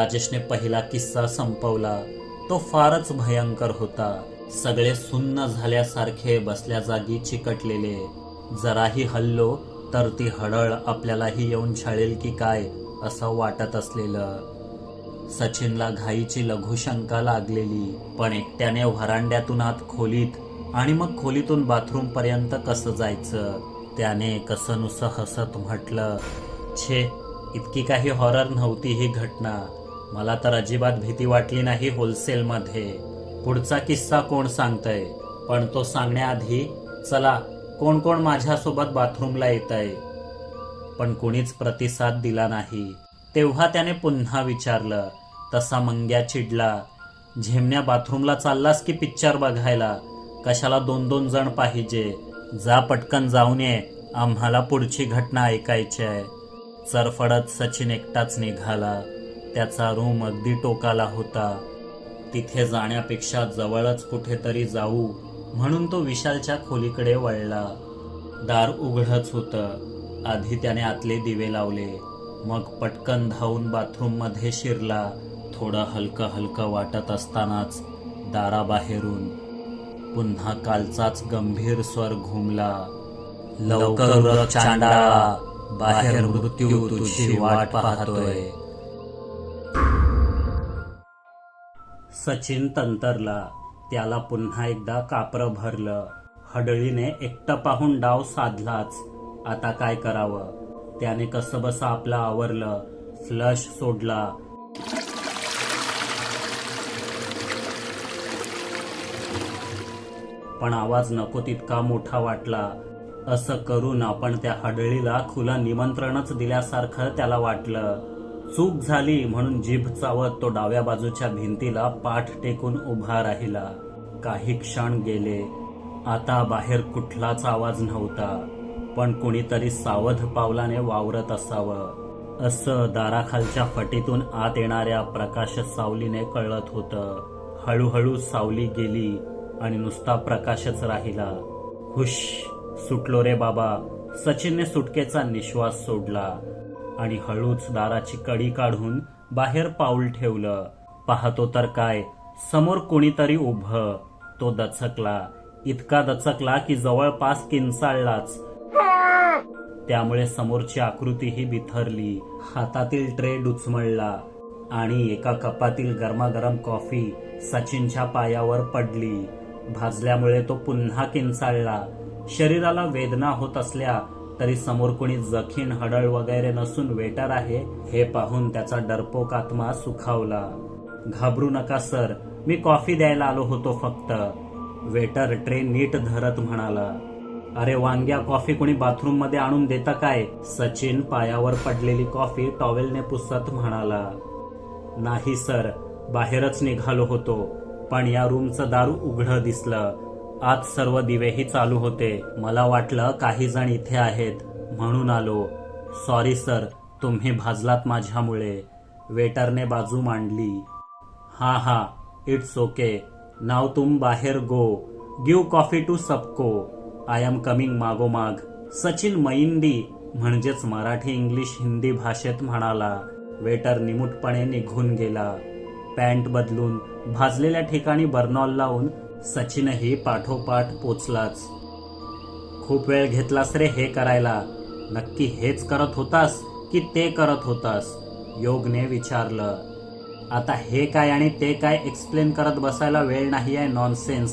राजेशने पहिला किस्सा संपवला. तो फारच भयंकर होता. सगळे सुन्न झाल्यासारखे बसल्या जागी चिकटलेले. जराही हल्लो तर ती हडळ आपल्यालाही येऊन छळेल की काय असं वाटत असलेलं. सचिनला घाईची लघुशंका लागलेली पण एकट्याने व्हरांड्यातून आत खोलीत आणि मग खोलीतून बाथरूम पर्यंत कसं जायचं त्याने कसं नुसं हसत म्हटलं छे इतकी काही हॉरर नव्हती ही घटना. मला तर अजिबात भीती वाटली नाही होलसेलमध्ये. पुढचा किस्सा कोण सांगतय? पण तो सांगण्याआधी चला कोण कोण माझ्यासोबत बाथरूमला येत आहे पण कुणीच प्रतिसाद दिला नाही. तेव्हा त्याने पुन्हा विचारलं तसा मंग्या चिडला झेमण्या बाथरूमला चाललास की पिक्चर बघायला? कशाला दोन दोन जण पाहिजे? जा पटकन जाऊन ये आम्हाला पुढची घटना ऐकायची आहे. चरफडत सचिन एकटाच निघाला. त्याचा रूम अगदी टोकाला होता. तिथे जाण्यापेक्षा जवळच कुठेतरी जाऊ म्हणून तो विशालच्या खोलीकडे वळला. दार उघडच होतं. आधी त्याने आतले दिवे लावले. मग पटकन धावून बाथरूममध्ये शिरला. थोडं हलकं हलकं वाटत असतानाच दाराबाहेरून पुन्हा कालचाच गंभीर स्वर घुमला. लवकर चांडाळा बाहेर मृत्यू तुझी वाट पाहतोय. सचिन तंतरला. त्याला पुन्हा एकदा कापरं भरलं. हडळीने एकटं पाहून डाव साधलाच. आता काय करावं? त्याने कसं बसं आपलं आवरलं. फ्लश सोडला. पण आवाज नको तितका मोठा वाटला. असं करून आपण त्या हडळीला खुलं निमंत्रणच दिल्यासारखं त्याला वाटलं. चूक झाली म्हणून जीभ चावत तो डाव्या बाजूच्या भिंतीला पाठ टेकून उभा राहिला. काही क्षण गेले. आता बाहेर कुठलाच आवाज नव्हता पण कुणीतरी सावध पावलाने वावरत असावं. असं दाराखालच्या फटीतून आत येणाऱ्या प्रकाश सावलीने कळत होतं. हळूहळू सावली गेली आणि नुसता प्रकाशच राहिला. हुश सुटलो रे बाबा. सचिनने सुटकेचा निश्वास सोडला. आणि हळूच दाराची कडी काढून बाहेर पाऊल ठेवलं. पाहतो तर काय समोर कोणीतरी उभं. तो दचकला. इतका दचकला की जवळपास किंचाळलाच. त्यामुळे समोरची आकृतीही बिथरली. हातातील ट्रे डुचमळला. आणि एका कपातील गरमागरम कॉफी सचिनच्या पायावर पडली. भाजल्यामुळे तो पुन्हा किंचाळला. शरीराला वेदना होत असल्या तरी समोर कोणी जखीन हडळ वगैरे नसून वेटर आहे हे पाहून त्याचा डरपोक आत्मा सुखावला. घाबरू नका सर. मी कॉफी द्यायला आलो होतो फक्त. वेटर ट्रे नीट धरत म्हणाला. अरे वांग्या कॉफी कोणी बाथरूममध्ये आणून देता काय? सचिन पायावर पडलेली कॉफी टॉवेलने पुसत म्हणाला. नाही सर. बाहेरच निघालो होतो. पण या रूमचं दारू उघडं दिसलं. आज सर्व दिवेही चालू होते. मला वाटलं काही जण इथे आहेत. म्हणून आलो. सॉरी सर तुम्ही भाजलात माझ्यामुळे. वेटरने बाजू मांडली. हा हा. इट्स ओके नाव तुम बाहेर गो. गिव कॉफी टू सबको. आय एम कमिंग मागोमाग. सचिन मैंदी म्हणजेच मराठी इंग्लिश हिंदी भाषेत म्हणाला. वेटर निमूटपणे निघून गेला. पॅन्ट बदलून भाजलेल्या ठिकाणी बर्नॉल लावून सचिनही पाठोपाठ पोचलाच. खूप वेळ घेतलास रे हे करायला. नक्की हेच करत होतास की ते करत होतास? योगने विचारलं. आता हे काय आणि ते काय एक्सप्लेन करत बसायला वेळ नाही आहे नॉनसेन्स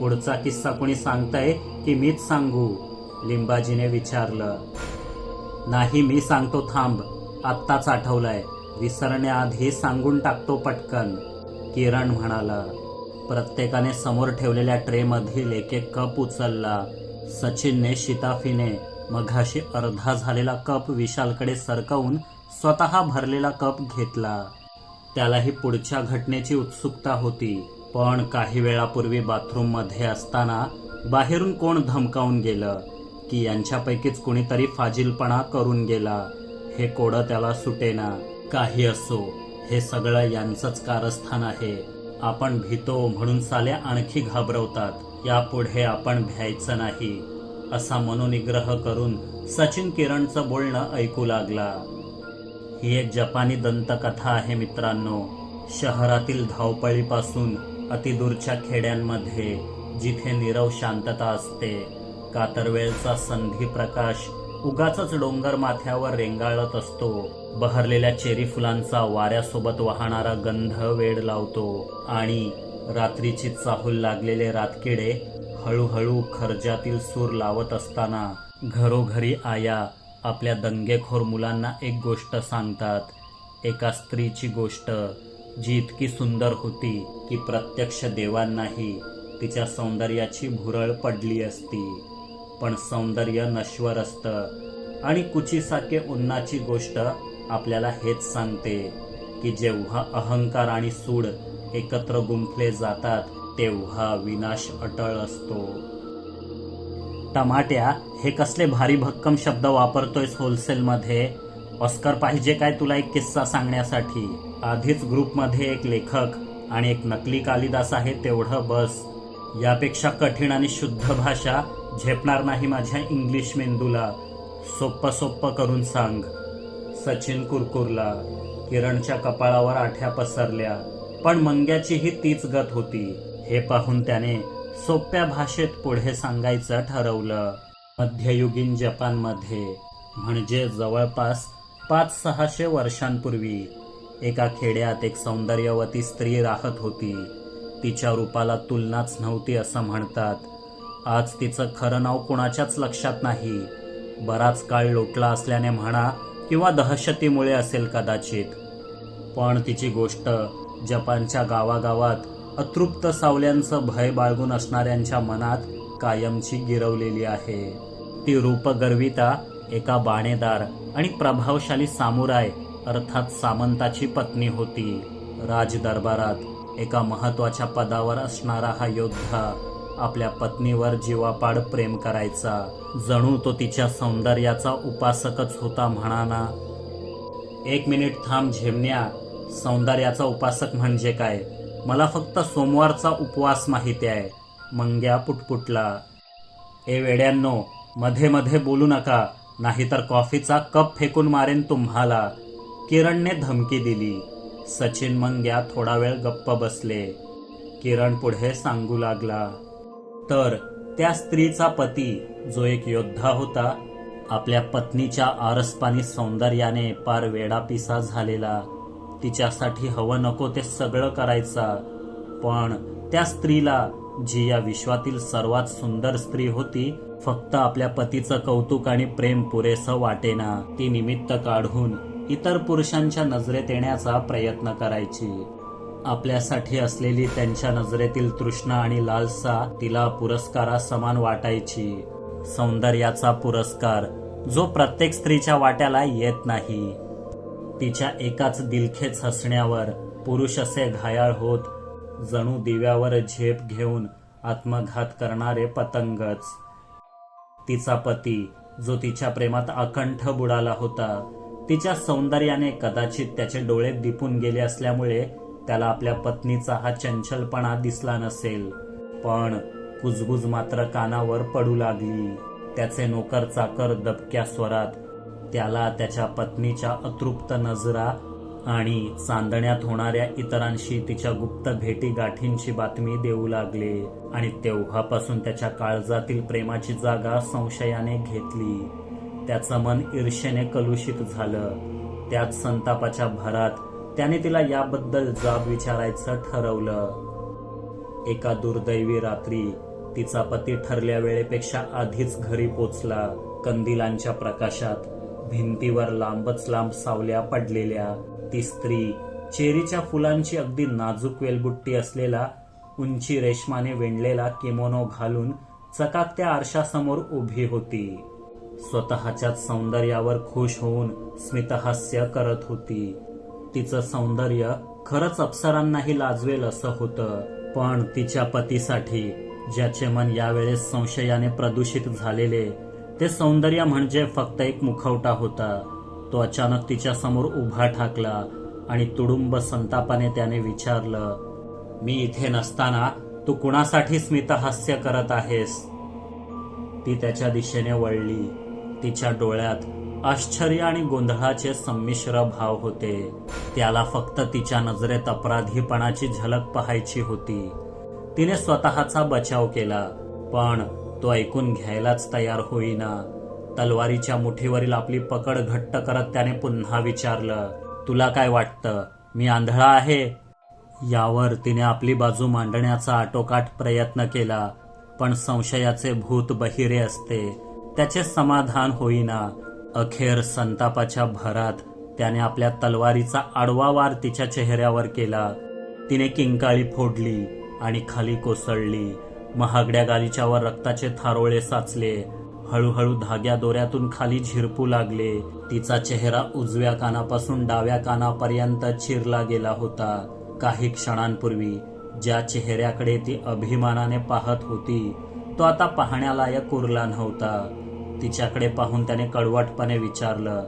पुढचा किस्सा कोणी सांगतय की मीच सांगू? लिंबाजीने विचारलं. नाही मी सांगतो थांब. आत्ताच आठवलंय. विसरण्याआधी सांगून टाकतो पटकन. किरण म्हणाला. प्रत्येकाने समोर ठेवलेल्या ट्रेमधील एक एक कप उचलला. सचिनने शिताफीने मघाशी अर्धा झालेला कप विशालकडे सरकवून स्वतः भरलेला कप घेतला. त्यालाही पुढच्या घटनेची उत्सुकता होती. पण काही वेळापूर्वी बाथरूममध्ये असताना बाहेरून कोण धमकावून गेलं? की यांच्यापैकीच कुणीतरी फाजीलपणा करून गेला? हे कोडं त्याला सुटेना. काही असो हे सगळं यांचंच कारस्थान आहे. आपण भीतो म्हणून साल्या आणखी घाबरवतात. यापुढे आपण भ्यायचं नाही असा मनोनिग्रह करून सचिन किरणचं बोलणं ऐकू लागला. ही एक जपानी दंतकथा आहे मित्रांनो. शहरातील धावपळीपासून अतिदूरच्या खेड्यांमध्ये जिथे नीरव शांतता असते कातरवेळचा संधी प्रकाश उगाच डोंगर माथ्यावर रेंगाळत असतो. बहरलेल्या चेरी फुलांचा वाऱ्यासोबत वाहणारा गंध वेड लावतो आणि रात्रीची चाहूल लागलेले रातकिडे हळूहळू खर्जातील सूर लावत असताना घरोघरी आया आपल्या दंगेखोर मुलांना एक गोष्ट सांगतात. एका स्त्रीची गोष्ट जी इतकी सुंदर होती की प्रत्यक्ष देवांनाही तिच्या सौंदर्याची भुरळ पडली असती. पण सौंदर्य नश्वर असतं. आणि कुचीसारखे उन्नाची गोष्ट आपल्याला हेच सांगते की जेव्हा अहंकार आणि सूड एकत्र गुंफले जातात तेव्हा विनाश अटळ असतो. टमाट्या हे कसले भारी भक्कम शब्द वापरतोयस होलसेलमध्ये? ऑस्कर पाहिजे काय तुला एक किस्सा सांगण्यासाठी? आधीच ग्रुपमध्ये एक लेखक आणि एक नकली कालिदास आहे तेवढं बस. यापेक्षा कठीण आणि शुद्ध भाषा झेपणार नाही माझ्या इंग्लिश मेंदूला. सोप्प सोप्प करून सांग. सचिन कुरकुरला किरणच्या कपाळावर आठ्या पसरल्या पण मंग्याचीही तीच गत होती. हे पाहून त्याने सोप्या भाषेत पुढे सांगायचं ठरवलं. मध्ययुगीन जपानमध्ये म्हणजे जवळपास पाच सहाशे वर्षांपूर्वी एका खेड्यात एक सौंदर्यवती स्त्री राहत होती. तिच्या रूपाला तुलनाच नव्हती असं म्हणतात. आज तिचं खरं नाव कुणाच्याच लक्षात नाही. बराच काळ लोटला असल्याने म्हणा किंवा दहशतीमुळे असेल कदाचित. पण तिची गोष्ट जपानच्या गावागावात अतृप्त सावल्यांचं भय बाळगून असणाऱ्यांच्या मनात कायमची गिरवलेली आहे. ती रूपगर्विता एका बाणेदार आणि प्रभावशाली सामुराय अर्थात सामंताची पत्नी होती. राजदरबारात एका महत्त्वाच्या पदावर असणारा हा योद्धा आपल्या पत्नीवर जीवापाड प्रेम करायचा. जणू तो तिच्या सौंदर्याचा उपासकच होता म्हणाना. एक मिनिट थांब झेमण्या. सौंदर्याचा उपासक म्हणजे काय? मला फक्त सोमवारचा उपवास माहिती आहे. मंग्या पुटपुटला. ए वेड्यांनो मध्ये मध्ये बोलू नका नाहीतर कॉफीचा कप फेकून मारेन तुम्हाला. किरणने धमकी दिली. सचिन मंग्या थोडा वेळ गप्प बसले. किरण पुढे सांगू लागला. तर त्या स्त्रीचा पती जो एक योद्धा होता आपल्या पत्नीच्या आरसपानी सौंदर्याने पार वेडापिसा झालेला. तिच्यासाठी हवं नको ते सगळं करायचा. पण त्या स्त्रीला जी या विश्वातील सर्वात सुंदर स्त्री होती फक्त आपल्या पतीचं कौतुक आणि प्रेम पुरेसं वाटेना. ती निमित्त काढून इतर पुरुषांच्या नजरेत येण्याचा प्रयत्न करायची. आपल्यासाठी असलेली त्यांच्या नजरेतील तृष्णा आणि लालसा तिला पुरस्कारा समान वाटायची. सौंदर्याचा पुरस्कार जो प्रत्येक स्त्रीच्या वाट्याला येत नाही. तिच्या एकाच दिलखेच हसण्यावर पुरुष असे घायाळ होत जणू दिव्यावर झेप घेऊन आत्मघात करणारे पतंगच. तिचा पती जो तिच्या प्रेमात अकंठ बुडाला होता तिच्या सौंदर्याने कदाचित त्याचे डोळे दिपून गेले असल्यामुळे त्याला आपल्या पत्नीचा हा चंचलपणा दिसला नसेल. पण कुजबुज मात्र कानावर पडू लागली. त्याचे नोकर चाकर दबक्या स्वरात त्याला त्याच्या पत्नीच्या अतृप्त नजरा आणि चांदण्यात होणाऱ्या इतरांशी तिच्या गुप्त भेटी गाठींची बातमी देऊ लागले आणि तेव्हापासून त्याच्या काळजातील प्रेमाची जागा संशयाने घेतली. त्याचं मन ईर्षेने कलुषित झालं. त्यात संतापाच्या भरात त्याने तिला याबद्दल जाब विचारायचं ठरवलं. एका दुर्दैवी रात्री तिचा पती ठरल्या वेळेपेक्षा आधीच घरी पोचला. कंदिलांच्या प्रकाशात भिंतीवर लांबच लांब सावल्या पडलेल्या ती स्त्री चेरीच्या फुलांची अगदी नाजूक वेलबुट्टी असलेला उंची रेशमाने विणलेला किमोनो घालून चकाकत्या आरशासमोर उभी होती. स्वतःच्याच सौंदर्यावर खुश होऊन स्मितहास्य करत होती. तिचं सौंदर्य खरंच अप्सरांनाही लाजवेल असं होतं. पण तिच्या पतीसाठी ज्याचे मन यावेळेस संशयाने प्रदूषित झालेले ते सौंदर्य म्हणजे फक्त एक मुखवटा होता. तो अचानक तिच्या समोर उभा ठाकला आणि तुडुंब संतापाने त्याने विचारलं मी इथे नसताना तू कुणासाठी स्मितहास्य करत आहेस? ती त्याच्या दिशेने वळली. तिच्या डोळ्यात आश्चर्य आणि गोंधळाचे संमिश्र भाव होते. त्याला फक्त तिच्या नजरेत अपराधीपणाची झलक पाहायची होती. तिने स्वतःचा बचाव केला पण तो ऐकून घ्यायलाच तयार होईना. तलवारीच्या मुठीवरील आपली पकड घट्ट करत त्याने पुन्हा विचारलं तुला काय वाटतं? मी आंधळा आहे? यावर तिने आपली बाजू मांडण्याचा आटोकाट प्रयत्न केला पण संशयाचे भूत बहिरे असते. त्याचे समाधान होईना. अखेर संतापाच्या भरात त्याने आपल्या तलवारीचा आडवा वार तिच्या चेहऱ्यावर केला. तिने किंकाळी फोडली आणि खाली कोसळली. महागड्या गालीच्यावर रक्ताचे थारोळे साचले. हळूहळू धाग्या दोऱ्यातून खाली झिरपू लागले. तिचा चेहरा उजव्या कानापासून डाव्या कानापर्यंत चिरला गेला होता. काही क्षणांपूर्वी ज्या चेहऱ्याकडे ती अभिमानाने पाहत होती तो आता पाहण्यालायक उरला नव्हता. तिच्याकडे पाहून त्याने कडवटपणे विचारलं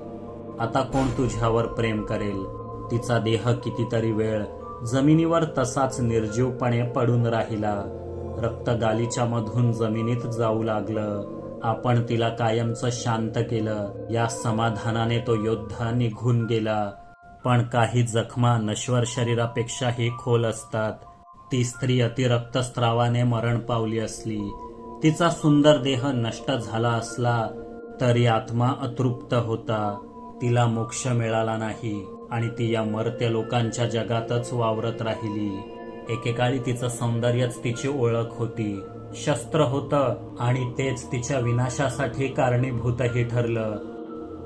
आता कोण तुझ्यावर प्रेम करेल? तिचा देह कितीतरी वेळ जमिनीवर तसाच निर्जीवपणे पडून राहिला. रक्त गालीच्या मधून जमिनीत जाऊ लागलं. आपण तिला कायमचं शांत केलं. या समाधानाने तो योद्धा निघून गेला. पण काही जखमा नश्वर शरीरापेक्षाही खोल असतात. ती स्त्री अतिरक्तस्त्रावाने मरण पावली असली. तिचा सुंदर देह नष्ट झाला असला तरी आत्मा अतृप्त होता. तिला मोक्ष मिळाला नाही आणि ती या मरत्या लोकांच्या जगातच वावरत राहिली. एकेकाळी तिचं सौंदर्यच तिची ओळख होती. शस्त्र होतं आणि तेच तिच्या विनाशासाठी कारणीभूतही ठरलं.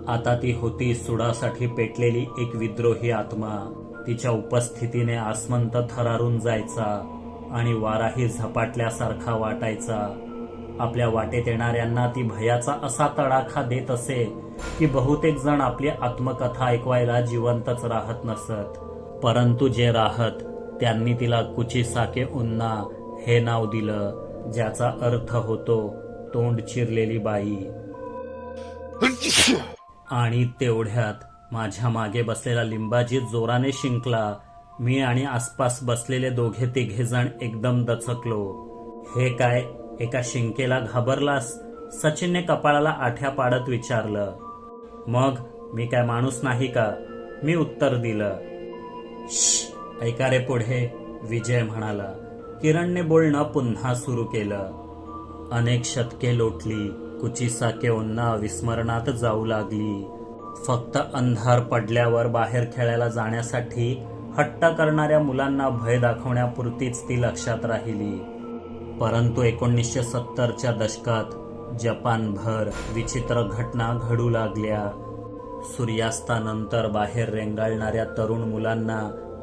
आता ती होती सुडासाठी पेटलेली एक विद्रोही आत्मा. तिच्या उपस्थितीने आसमंत थरारून जायचा आणि वाराही झपाटल्यासारखा वाटायचा. आपल्या वाटेत येणाऱ्यांना ती भयाचा असा तडाखा देत असे की बहुतेक जण आपली आत्मकथा ऐकवायला जिवंतच राहत नसत. परंतु जे राहत त्यांनी तिला कुचिसाके उन्ना हे नाव दिलं ज्याचा अर्थ होतो तोंड चिरलेली बाई. आणि तेवढ्यात माझ्या मागे बसलेला लिंबाजी जोराने शिंकला. मी आणि आसपास बसलेले दोघे तिघे जण एकदम दचकलो. हे काय एका शिंकेला घाबरलास सचिनने कपाळाला आठ्या पाडत विचारलं मग मी काय माणूस नाही का? मी उत्तर दिलं ऐकारे ऐका रे पुढे विजय म्हणाला. किरणने बोलणं पुन्हा सुरू केलं. अनेक शतके लोटली कुचिसाके उन्ना विस्मरणात जाऊ लागली. फक्त अंधार पडल्यावर बाहेर खेळायला जाण्यासाठी हट्ट करणाऱ्या मुलांना भय दाखवण्यापुरतीच ती लक्षात राहिली. परंतु एकोणीसशे सत्तरच्या दशकात जपानभर विचित्र घटना घडू लागल्या. सूर्यास्तानंतर बाहेर रेंगाळणाऱ्या तरुण मुलांना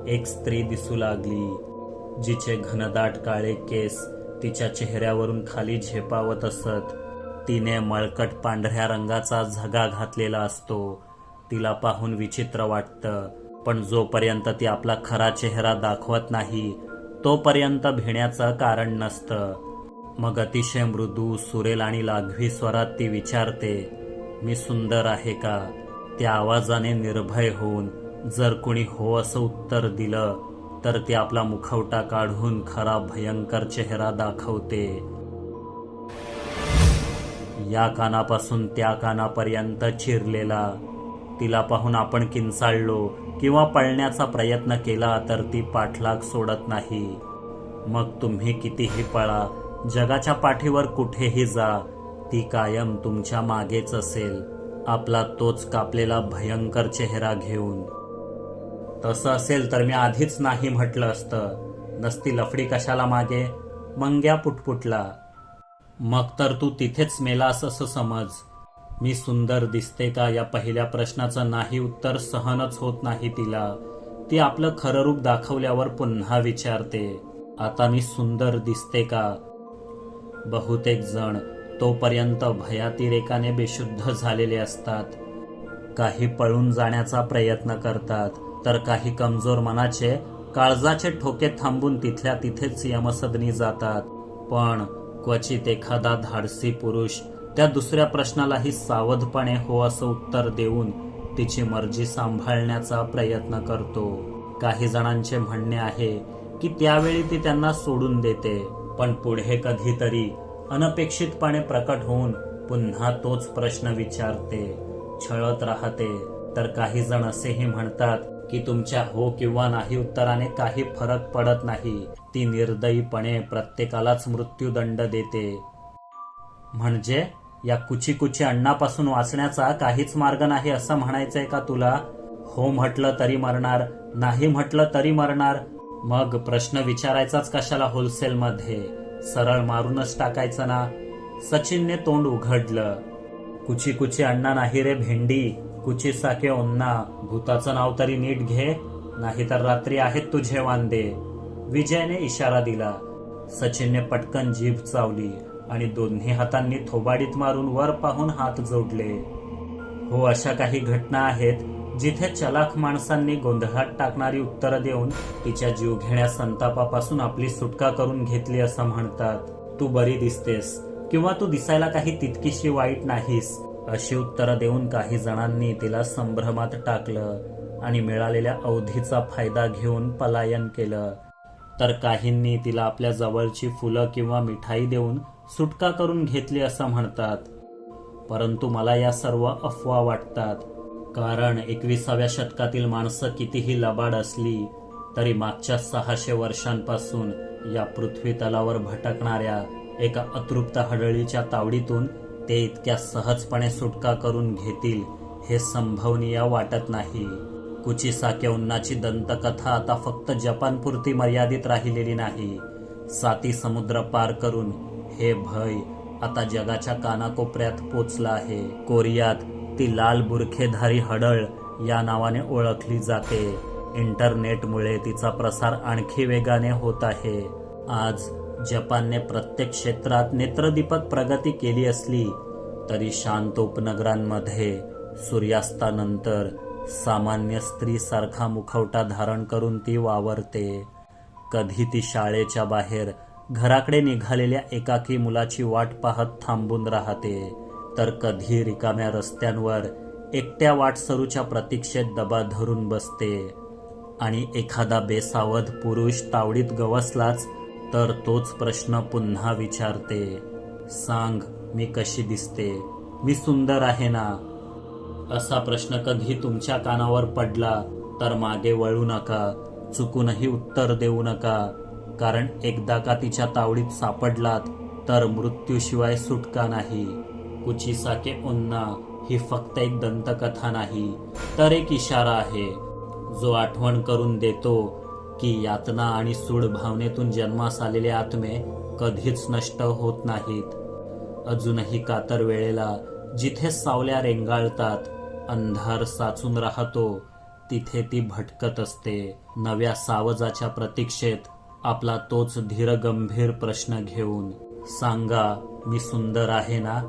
एक स्त्री दिसू लागली जिचे घनदाट काळे केस तिच्या चेहऱ्यावरून खाली झेपावत असत. तिने मळकट पांढऱ्या रंगाचा झगा घातलेला असतो. तिला पाहून विचित्र वाटतं पण जोपर्यंत ती आपला खरा चेहरा दाखवत नाही तोपर्यंत भिण्याचं कारण नसतं. मग अतिशय मृदू सुरेल आणि लाघवी स्वरात ती विचारते मी सुंदर आहे का? त्या आवाजाने निर्भय होऊन जर कुणी हो असं उत्तर दिलं तर ती आपला मुखवटा काढून खरा भयंकर चेहरा दाखवते. या कानापासून त्या कानापर्यंत चिरलेला तिला पाहून आपण किंचाळलो किंवा पळण्याचा प्रयत्न केला तर ती पाठलाग सोडत नाही. मग तुम्ही कितीही पळा जगाच्या पाठीवर कुठेही जा ती कायम तुमच्या मागेच असेल. आपला तोच कापलेला भयंकर चेहरा घेऊन. तसं असेल तर मी आधीच नाही म्हटलं असतं. नसती लफडी कशाला मागे? मंग्या पुटपुटला. मग तर तू तिथेच मेलास असं समज. मी सुंदर दिसते का या पहिल्या प्रश्नाचं नाही उत्तर सहनच होत नाही तिला. ती आपलं खरं रूप दाखवल्यावर पुन्हा विचारते आता मी सुंदर दिसते का? बहुतेक जण तोपर्यंत भयातिरेकाने बेशुद्ध झालेले असतात. काही पळून जाण्याचा प्रयत्न करतात तर काही कमजोर मनाचे काळजाचे ठोके थांबून तिथल्या तिथेच यमसदनी जातात. पण क्वचित एखादा धाडसी पुरुष त्या दुसऱ्या प्रश्नालाही सावधपणे हो असं उत्तर देऊन तिची मर्जी सांभाळण्याचा प्रयत्न करतो. काही जणांचे म्हणणे आहे की त्यावेळी ती त्यांना सोडून देते पण पुढे कधीतरी अनपेक्षितपणे प्रकट होऊन पुन्हा तोच प्रश्न विचारते छळत राहते. तर काही जण असेही म्हणतात की तुमच्या हो किंवा नाही उत्तराने काही फरक पडत नाही. ती निर्दयीपणे प्रत्येकालाच मृत्यूदंड देते. म्हणजे? या कुची कुची अण्णापासून वाचण्याचा काहीच मार्ग नाही असं म्हणायचंय का तुला? हो म्हटलं तरी मरणार नाही म्हटलं तरी मरणार. मग प्रश्न विचारायचाच कशाला होलसेल मध्ये सरळ मारूनच टाकायचं ना? सचिनने तोंड उघडलं. कुची कुची अण्णा नाही रे भेंडी कुची साके ओन्ना भूताचं नाव तरी नीट घे नाहीतर रात्री आहेत तुझे वांदे विजयने इशारा दिला. सचिनने पटकन जीभ चावली. आणि दोन्ही हातांनी थोबाडीत मारून वर पाहून हात जोडले. हो अशा काही घटना आहेत जिथे चलाख माणसांनी गोंधळात टाकणारी उत्तरं देऊन तिच्या जीवघेण्या संतापापासून आपली सुटका करून घेतली असं म्हणतात. तू बरी दिसतेस किंवा तू दिसायला काही तितकीशी वाईट नाहीस अशी उत्तरं देऊन काही जणांनी तिला संभ्रमात टाकलं आणि मिळालेल्या अवधीचा फायदा घेऊन पलायन केलं. तर काहींनी तिला आपल्या जवळची फुलं किंवा मिठाई देऊन सुटका करून घेतली असं म्हणतात. परंतु मला या सर्व अफवा वाटतात. कारण एकविसाव्या शतकातील माणसं कितीही लबाड असली तरी मागच्या सहाशे वर्षांपासून या पृथ्वी तलावर भटकणाऱ्या एका अतृप्त हडळीच्या तावडीतून ते इतक्या सहजपणे सुटका करून घेतील हे संभवनीय वाटत नाही. कुचिसाके उन्नाची दंतकथा आता फक्त जपानपुरती मर्यादित राहिलेली नाही. साती समुद्र पार करून हे भय आता जगाच्या कानाकोपऱ्यात पोचलं आहे. कोरियात ती लाल बुरखेधारी हडळ या नावाने ओळखली जाते. इंटरनेटमुळे तिचा प्रसार आणखी वेगाने होत आहे. आज जपानने प्रत्येक क्षेत्रात नेत्रदीपक प्रगती केली असली तरी शांत उपनगरांमध्ये सूर्यास्तानंतर सामान्य स्त्रीसारखा मुखवटा धारण करून ती वावरते. कधी ती शाळेच्या बाहेर घराकडे निघालेल्या एकाकी मुलाची वाट पाहत थांबून राहते. तर कधी रिकाम्या रस्त्यांवर एकट्या वाटसरूच्या प्रतीक्षेत दबा धरून बसते. आणि एखादा बेसावध पुरुष तावडीत गवसलाच तर तोच प्रश्न पुन्हा विचारते. सांग मी कशी दिसते? मी सुंदर आहे ना? असा प्रश्न कधी तुमच्या कानावर पडला तर मागे वळू नका चुकूनही उत्तर देऊ नका. कारण एकदा का तिच्या तावडीत सापडलात तर मृत्यूशिवाय सुटका नाही. कुचिसाके उन्ना ही फक्त एक दंतकथा नाही तर एक इशारा आहे. जो आठवण करून देतो की यातना आणि सूड भावनेतून जन्मास आलेले आत्मे कधीच नष्ट होत नाहीत. अजूनही कातर वेळेला जिथे सावल्या रेंगाळतात अंधार साचून राहतो तिथे ती भटकत असते. नव्या सावजाच्या प्रतीक्षेत आपला तोच धीरगंभीर प्रश्न घेऊन सांगा मी सुंदर आहे ना?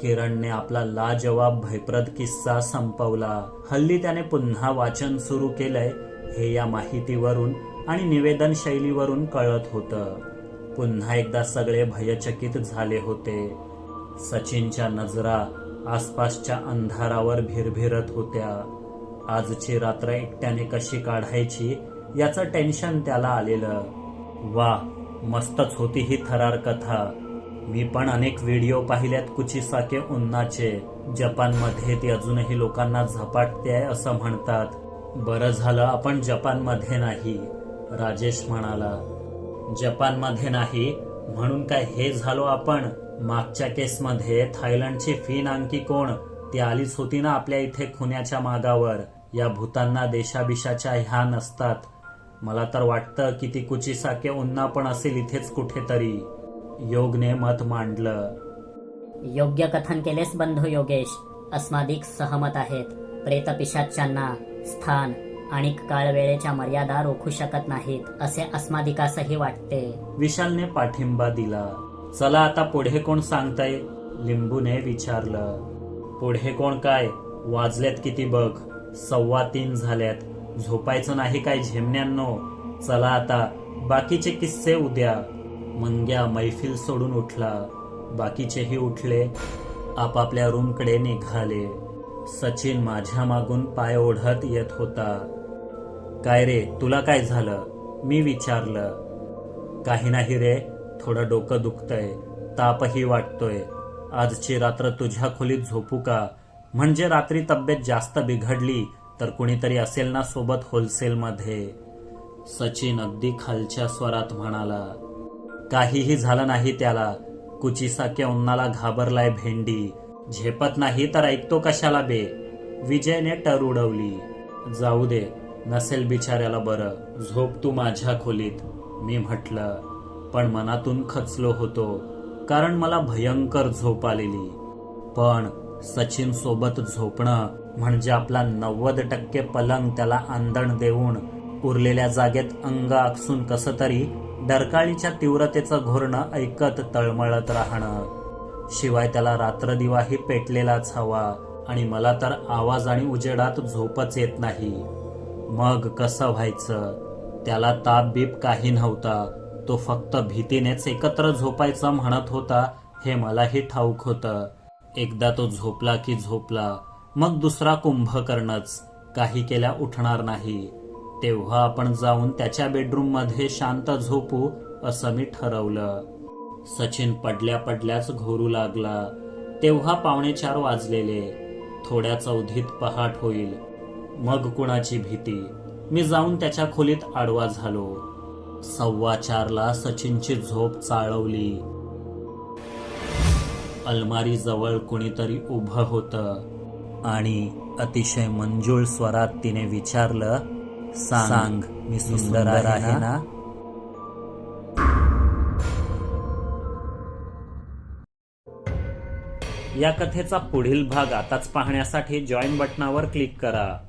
किरणने आपला लाजवाब भयप्रद किस्सा संपवला. हल्ली त्याने पुन्हा वाचन सुरू केलंय हे या माहितीवरून आणि निवेदन शैलीवरून कळत होतं. पुन्हा एकदा सगळे भयचकित झाले होते. सचिनच्या नजरा आसपासच्या अंधारावर भिरभिरत होत्या. आजची रात्र एकट्याने कशी काढायची याचं टेन्शन त्याला आलेलं. वा मस्तच होती ही थरार कथा. मी पण अनेक व्हिडिओ पाहिल्यात कुचिसाके उन्नाचे. जपानमध्ये ती अजूनही लोकांना झपाटते आहे असं म्हणतात. बरं झालं आपण जपानमध्ये नाही राजेश म्हणाला. जपानमध्ये नाही म्हणून काय हे झालो आपण? मागच्या केसमध्ये थायलंडची फीन आणखी कोण? ती आलीच होती ना आपल्या इथे खुन्याच्या मागावर. या भूतांना देशाबिशाच्या ह्या नसतात. मला तर वाटतं की ती कुचिसाके उन्ना पण असेल इथेच कुठेतरी. योगने मत मांडलं. योग्य कथन केलेस बंधू योगेश. अस्मादिक सहमत आहेत. प्रेतपिशाच्यांना स्थान. आणि काळ वेळेच्या मर्यादा रोखू शकत नाहीत असे अस्मादिकासही वाटते. विशालने पाठिंबा दिला. चला आता पुढे कोण सांगताय? लिंबूने विचारलं. पुढे कोण काय? वाजलेत किती बघ. सव्वा तीन झाल्यात. झोपायचं नाही काय झेमण्यांनो? चला आता बाकीचे किस्से उद्या. मंग्या मैफिल सोडून उठला. बाकीचेही उठले. आपापल्या रूमकडे निघाले. सचिन माझ्या मागून पाय ओढत येत होता. काय रे तुला काय झालं? मी विचारलं. काही नाही रे थोडं डोकं दुखतंय. तापही वाटतोय. आजची रात्र तुझ्या खोलीत झोपू का? म्हणजे रात्री तब्येत जास्त बिघडली तर कुणीतरी असेल ना सोबत होलसेलमध्ये. सचिन अगदी खालच्या स्वरात म्हणाला काहीही झालं नाही त्याला. कुचिसाक्या उन्हाला घाबरलाय भेंडी. झेपत नाही तर ऐकतो कशाला बे. विजयने टर उडवली. जाऊ दे नसेल बिचाऱ्याला बरं. झोप तू माझ्या खोलीत. मी म्हटलं पण मनातून खचलो होतो कारण मला भयंकर झोप आलेली. पण सचिन सोबत झोपणं म्हणजे आपला नव्वद टक्के पलंग त्याला आंदण देऊन उरलेल्या जागेत अंग आकसून कसं तरी डरकाळीच्या तीव्रतेचं घोरणं ऐकत तळमळत राहणं. शिवाय त्याला रात्रदिवाही पेटलेलाच हवा आणि मला तर आवाज आणि उजेडात झोपच येत नाही. मग कसं व्हायचं? त्याला ताप बीप काही नव्हता. तो फक्त भीतीनेच एकत्र झोपायचं म्हणत होता हे मलाही ठाऊक होतं. एकदा तो झोपला की झोपला मग दुसरा कुंभकर्णच. काही केल्या उठणार नाही. तेव्हा आपण जाऊन त्याच्या बेडरूममध्ये शांत झोपू असं मी ठरवलं. सचिन पडल्या पडल्याच घोरू लागला. तेव्हा पावणे चार वाजलेले. थोड्या चौधीत पहाट होईल. मग कुणाची भीती? मी जाऊन त्याच्या खोलीत आडवा झालो. सव्वा चारला सचिनची झोप चाळवली. अलमारी जवळ कुणीतरी उभं होतं. आणि अतिशय मंजूळ स्वरात तिने विचारलं सांग मी सुंदर आहे ना? या कथेचा पुढील भाग आताच पाहण्यासाठी जॉईन बटनावर क्लिक करा.